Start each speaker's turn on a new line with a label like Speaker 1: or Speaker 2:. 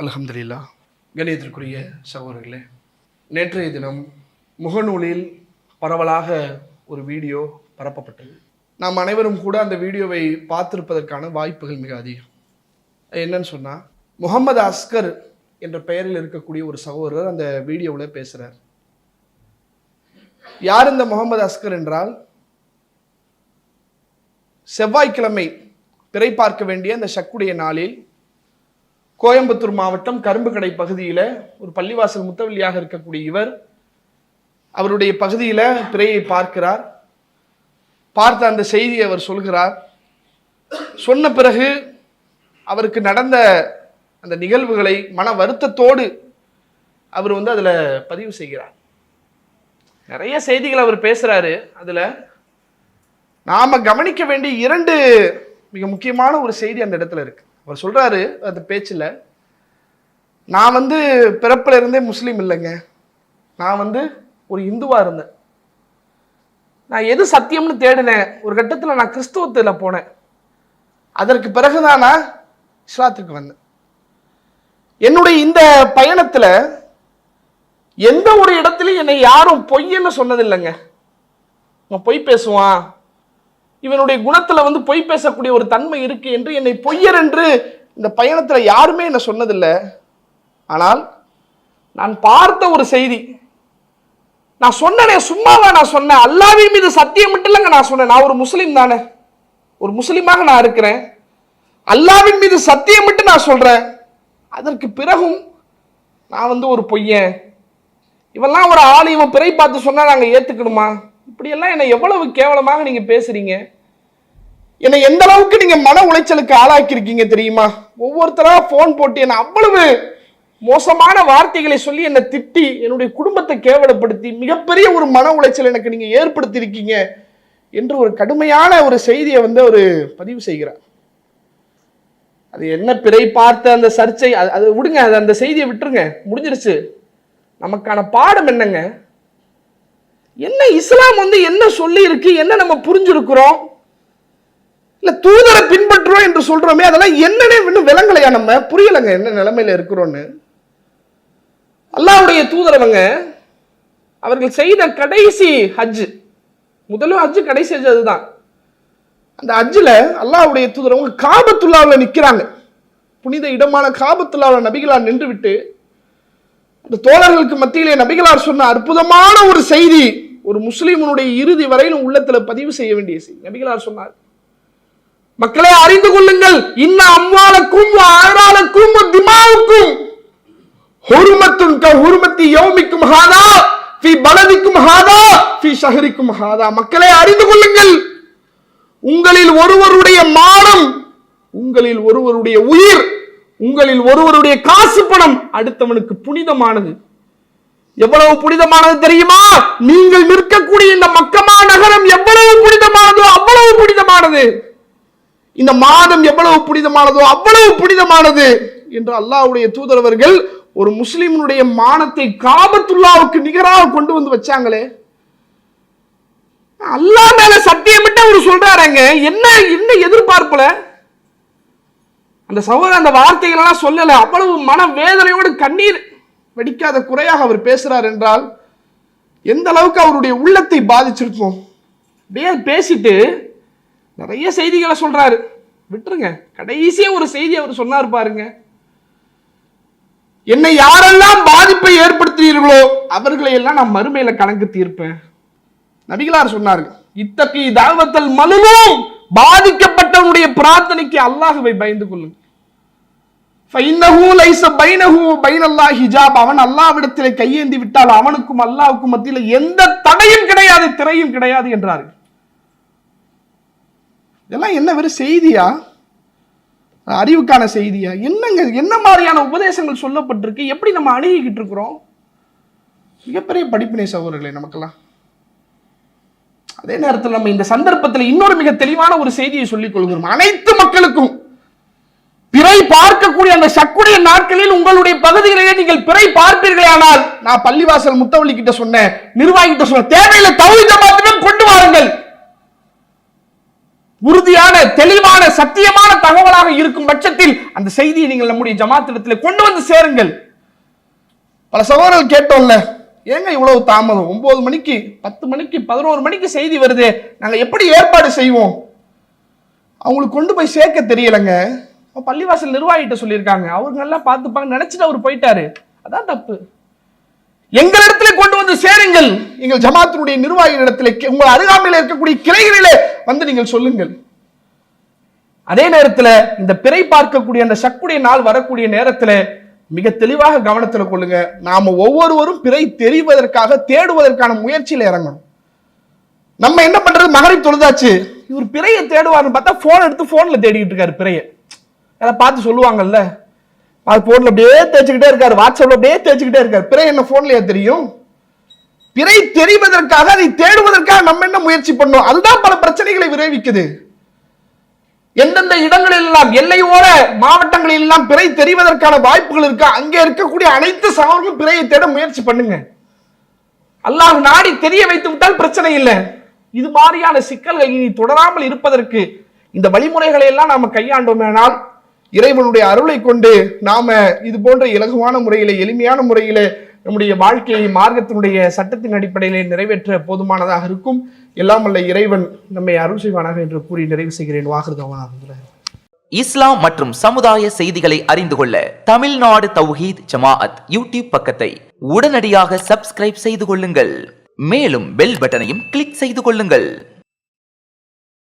Speaker 1: அல்ஹம்துலில்லா. கணியத்திற்குரிய சகோதரர்களே நேற்றைய தினம் முகநூலில் பரவலாக ஒரு வீடியோ பரப்பப்பட்டது. நாம் அனைவரும் கூட அந்த வீடியோவை பார்த்திருப்பதற்கான வாய்ப்புகள் மிக அதிகம். என்னன்னு சொன்னால் முகமது அஸ்கர் என்ற பெயரில் இருக்கக்கூடிய ஒரு சகோதரர் அந்த வீடியோவில் பேசுகிறார் யார் இந்த முகமது அஸ்கர் என்றால் செவ்வாய்க்கிழமை பிறை பார்க்க வேண்டிய அந்த சக்குடைய நாளில் கோயம்புத்தூர் மாவட்டம் கரும்புக்கடை பகுதியில் ஒரு பள்ளிவாசல் முத்தவள்ளியாக இருக்கக்கூடிய இவர் அவருடைய பகுதியில் பிறையை பார்க்கிறார். பார்த்த அந்த செய்தியை அவர் சொல்கிறார். சொன்ன பிறகு அவருக்கு நடந்த அந்த நிகழ்வுகளை மன வருத்தத்தோடு அவர் வந்து அதில் பதிவு செய்கிறார். நிறைய செய்திகள் அவர் பேசுகிறாரு அதில் நாம் கவனிக்க வேண்டிய இரண்டு மிக முக்கியமான ஒரு செய்தி அந்த இடத்துல இருக்குது அவர் சொல்கிறாரு அந்த பேச்சில் நான் வந்து பிறப்பில் இருந்தே முஸ்லீம் இல்லைங்க. நான் வந்து ஒரு இந்துவாக இருந்தேன். நான் எது சத்தியம்னு தேடினேன். ஒரு கட்டத்தில் நான் கிறிஸ்துவத்தில் போனேன். அதற்கு பிறகுதான் நான் இஸ்லாத்துக்கு வந்தேன். என்னுடைய இந்த பயணத்தில் எந்த ஒரு இடத்துலையும் என்னை யாரும் பொய்ன்னு சொன்னதில்லைங்க. அவன் பொய் பேசுவான். இவனுடைய குணத்தில் வந்து பொய் பேசக்கூடிய ஒரு தன்மை இருக்கு என்று என்னை பொய்யர் என்று இந்த பயணத்தில் யாருமே என்னை சொன்னதில்லை. ஆனால் நான் பார்த்த ஒரு செய்தி. நான் சொன்னனே சும்மாவா நான் சொன்னேன். அல்லாவின் மீது சத்தியம் மட்டும் இல்லைங்க நான் சொன்னேன். நான் ஒரு முஸ்லீம் தானே. ஒரு முஸ்லீமாக நான் இருக்கிறேன். அல்லாவின் மீது சத்தியம் மட்டும் நான் சொல்றேன். அதற்கு பிறகும் நான் வந்து ஒரு பொய்யன். இவெல்லாம் ஒரு ஆள் இவன் பிறை பார்த்து சொன்னா நாங்கள் ஏத்துக்கணுமா? இப்படியெல்லாம் என்னை எவ்வளவு கேவலமாக நீங்க பேசுறீங்க? என்னை எந்த அளவுக்கு நீங்க மன உளைச்சலுக்கு ஆளாக்கியிருக்கீங்க தெரியுமா? ஒவ்வொருத்தரா ஃபோன் போட்டு என்னை அவ்வளவு மோசமான வார்த்தைகளை சொல்லி என்னை திட்டி என்னுடைய குடும்பத்தை கேவலப்படுத்தி மிகப்பெரிய ஒரு மன உளைச்சல் எனக்கு நீங்க ஏற்படுத்தி இருக்கீங்க என்று ஒரு கடுமையான ஒரு செய்தியை வந்து அவர் பதிவு செய்கிறார். அது என்ன பிறை பார்த்த அந்த சர்ச்சை அது அது விடுங்க அது அந்த செய்தியை விட்டுருங்க. முடிஞ்சிருச்சு. நமக்கான பாடம் என்னங்க? என்ன இஸ்லாம் வந்து என்ன சொல்லி இருக்கு என்ன நம்ம புரிஞ்சிருக்கிறோம்? இல்ல தூதரை பின்பற்றுறோம் என்று சொல்றோமே அதெல்லாம் என்னன்னே இன்னும் விளங்கலையா நம்ம? புரியலைங்க என்ன நிலைமையில இருக்கிறோன்னு. அல்லாவுடைய தூதரவங்க அவர்கள் செய்த கடைசி ஹஜ் முதலும் ஹஜ் கடைசி ஹஜ் அதுதான். அந்த ஹஜ்ஜில் அல்லாவுடைய தூதரவங்க காபத்துல்லாவில் நிற்கிறாங்க புனித இடமான காபத்துல்லாவில் நபிகளார் நின்று இந்த தோழர்களுக்கு மத்தியிலே நபிகளார் சொன்ன அற்புதமான ஒரு செய்தி ஒரு முஸ்லீமனுடைய இறுதி வரையிலும் உள்ளத்துல பதிவு செய்ய வேண்டிய செய்தி. நபிகளார் சொன்னார் மக்களே அறிந்து கொள்ளுங்கள். இன்ன அம்மாளுக்கும் ஆறாளுக்கும் திமாவுக்கும். ஹுருமத்தும் க ஹுருமத்தி யோமிக்கும் ஹாதா ஃபி பலதிக்கும் ஹாதா ஃபி ஷஹரிக்கும் ஹாதா. மக்களே அறிந்து கொள்ளுங்கள். உங்களில் ஒருவருடைய மானம் உங்களில் ஒருவருடைய உயிர் உங்களில் ஒருவருடைய காசு பணம் அடுத்தவனுக்கு புனிதமானது. எவ்வளவு புனிதமானது தெரியுமா? நீங்கள் நிற்கக்கூடிய இந்த மக்கமா நகரம் எவ்வளவு புனிதமானதோ அவ்வளவு புனிதமானது. இந்த மாதம் எவ்வளவு புனிதமானதோ அவ்வளவு புனிதமானது என்று அல்லாஹ்வுடைய தூதரவர்கள் ஒரு முஸ்லிம்னுடைய மானத்தை காபத்துல்லாவுக்கு நிகராக கொண்டு வந்து வச்சாங்களே. அல்லாஹ் மேல சத்தியமிட்டு அவர் சொல்றாருங்க என்ன என்ன எதிர்பார்ப்புல? அந்த சகோதரர் அந்த வார்த்தைகள் எல்லாம் அவ்வளவு மன வேதனையோடு கண்ணீர் வெடிக்காத குறையாக அவர் பேசுகிறார் என்றால் எந்த அளவுக்கு அவருடைய உள்ளத்தை பாதிச்சிருக்கும்? அப்படியே பேசிட்டு நிறைய செய்திகளை சொல்றாரு. விட்டுருங்க. கடைசியே ஒரு செய்தி அவர் சொன்னார் பாருங்க. என்னை யாரெல்லாம் பாதிப்பை ஏற்படுத்துகிறீர்களோ அவர்களை எல்லாம் நான் மறுமையில கணக்கு தீர்ப்பேன். நபிகளார் சொன்னார்கள் இத்தகைய தாவத்தல் மலுவும் பாதிக்கப்பட்டவனுடைய பிரார்த்தனைக்கு அல்லாஹுவை பயந்து கொள்ளுங்க அவன் அல்லாவிடத்தில் கையேந்தி விட்டால் அவனுக்கும் அல்லாவுக்கும் மத்தியில் எந்த தடையும் கிடையாது திரையும் கிடையாது என்றார்கள். இதெல்லாம் என்ன வெறும் செய்தியா அறிவுக்கான செய்தியா? என்னங்க என்ன மாதிரியான உபதேசங்கள் சொல்லப்பட்டிருக்கு? எப்படி நம்ம அணுகிக்கிட்டு இருக்கிறோம்? மிகப்பெரிய படிப்பினை சகோதரர்களே நமக்கெல்லாம். அதே நேரத்தில் நம்ம இந்த சந்தர்ப்பத்தில் இன்னொரு மிக தெளிவான ஒரு செய்தியை சொல்லிக் கொள்கிறோம். அனைத்து மக்களுக்கும் பிறை பார்க்கக்கூடிய அந்த சக்குடைய நாட்களில் உங்களுடைய பகுதிகளிலே நீங்கள் பிறை பார்ப்பீர்களே ஆனால் நான் பள்ளிவாசல் முத்தவள்ளி கிட்ட சொன்னேன் நிர்வாகி கிட்ட சொன்னேன் தேவையில்லை தௌஹீத மாத்திரம் கொண்டு வாருங்கள். உறுதியான தெளிவான சத்தியமான தகவலாக இருக்கும் பட்சத்தில் அந்த செய்தியை நீங்கள் நம்முடைய ஜமாத்திடத்தில் கொண்டு வந்து சேருங்கள். பல சகோதரர்கள் கேட்டோம்ல ஏங்க இவ்வளவு தாமதம்? ஒன்பது மணிக்கு பத்து மணிக்கு பதினோரு மணிக்கு செய்தி வருது நாங்கள் எப்படி ஏற்பாடு செய்வோம்? அவங்களுக்கு கொண்டு போய் சேர்க்க தெரியலைங்க. அப்போ பள்ளிவாசல் நிர்வாகிகிட்ட சொல்லியிருக்காங்க. அவங்க நல்லா பார்த்துப்பாங்க நினைச்சிட்டு அவர் போயிட்டாரு. அதான் தப்பு. எங்களிடத்துல கொண்டு வந்து சேருங்கள். எங்கள் ஜமாத்தினுடைய இடத்துல உங்கள் அருகாமையில் இருக்கக்கூடிய கிளைகளிலே வந்து நீங்கள் சொல்லுங்கள். அதே நேரத்தில் இந்த பிறை பார்க்கக்கூடிய அந்த சக்குடைய நாள் வரக்கூடிய நேரத்தில் மிக தெளிவாக கவனத்தில் கொள்ளுங்க. நாம ஒவ்வொருவரும் பிறை தெரிவதற்காக தேடுவதற்கான முயற்சியில் இறங்கணும். நம்ம என்ன பண்றது? மகரிப் தொழுதாச்சு. இவர் பிறையை தேடுவார்னு பார்த்தா போன் எடுத்து போன்ல தேடிட்டு இருக்காரு பிறையை. அதை பார்த்து சொல்லுவாங்கல்ல. அது போன்ல அப்படியே தேய்ச்சிக்கிட்டே இருக்காரு. வாட்ஸ்அப்ல அப்படியே தேய்ச்சிக்கிட்டே இருக்காரு. பிறை என்ன போன்லயா தெரியும்? பிறை தெரிவதற்காக அதை தேடுவதற்காக நம்ம என்ன முயற்சி பண்ணோம்? அதுதான் பல பிரச்சனைகளை விரைவிக்குது எந்தெந்த இடங்களில் எல்லாம் எல்லையோர மாவட்டங்களில் எல்லாம் பிறை தெரிவதற்கான வாய்ப்புகள் இருக்கா? அங்கே இருக்கக்கூடிய அனைத்து சகோதரர்களும் பிறையை தேட முயற்சி பண்ணுங்க. அல்லாஹ் நாடி தெரிய வைத்து விட்டால் பிரச்சனை இல்லை. இது மாதிரியான சிக்கல்கள் இனி தொடராமல் இருப்பதற்கு இந்த வழிமுறைகளை எல்லாம் நாம கையாண்டோமேனால் இறைவனுடைய அருளை கொண்டு நாம இது போன்ற இலகுவான முறையில எளிமையான முறையில நம்முடைய வாழ்க்கையை மார்க்கத்தினுடைய சட்டத்தின் அடிப்படையிலே நிறைவேற்ற போதுமானதாக இருக்கும். எல்லாம் அல்ல இறைவன் நம்மை அருள் செய்வானாக என்று கூறி நிறைவு செய்கிறேன். வாகிருதவான
Speaker 2: இஸ்லாம் மற்றும் சமுதாய செய்திகளை அறிந்து கொள்ள தமிழ்நாடு தௌஹீத் ஜமாஅத் யூடியூப் பக்கத்தை உடனடியாக சப்ஸ்கிரைப் செய்து கொள்ளுங்கள். மேலும் பெல் பட்டனையும் கிளிக் செய்து கொள்ளுங்கள்.